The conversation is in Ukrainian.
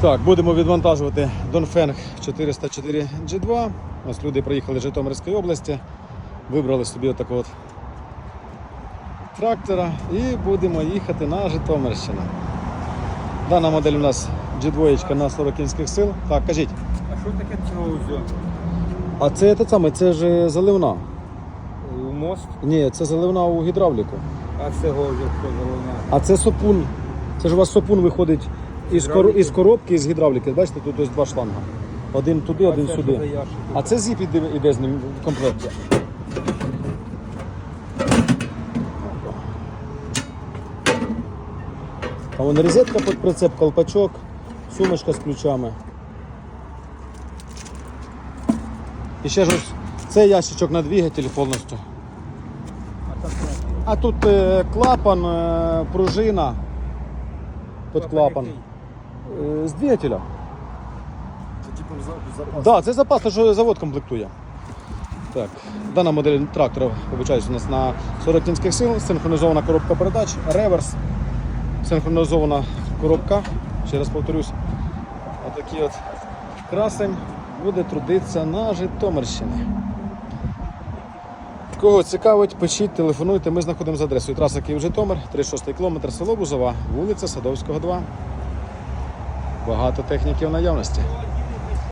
Так, будемо відвантажувати Донфенг 404 G2. Ось люди приїхали з Житомирської області, вибрали собі отакого от трактора і будемо їхати на Житомирщину. Дана модель у нас G2 на 40 кінських сил. Так, кажіть. А що таке цього? А це те саме, це ж заливна. У мост, Ні, це заливна у гідравліку. а хто головне. А це сопун. Це ж у вас сопун виходить із, кор... Із коробки, із гідравліки. Бачите, тут ось два шланга. Один туди, один сюди. А це зіп іде, іде з ним в комплекті. А вон розетка під прицеп, колпачок, сумочка з ключами. І ще ж ось це ящичок на двигателі повністю. А? А тут е, клапан, е, пружина під клапан. Е, з двигателя. Це типу запас. Да, це запас, що завод комплектує. Так, дана модель трактора, вибачаюсь, у нас на 40 кінських сил, синхронізована коробка передач, реверс, синхронізована коробка. Ще раз повторюсь, отакий от красень буде трудитися на Житомирщині. Кого цікавить, пишіть, телефонуйте. Ми знаходимося за адресою траса Київ Житомир, 36 км, село Бузова, вулиця Садовського, 2. Багато техніки в наявності.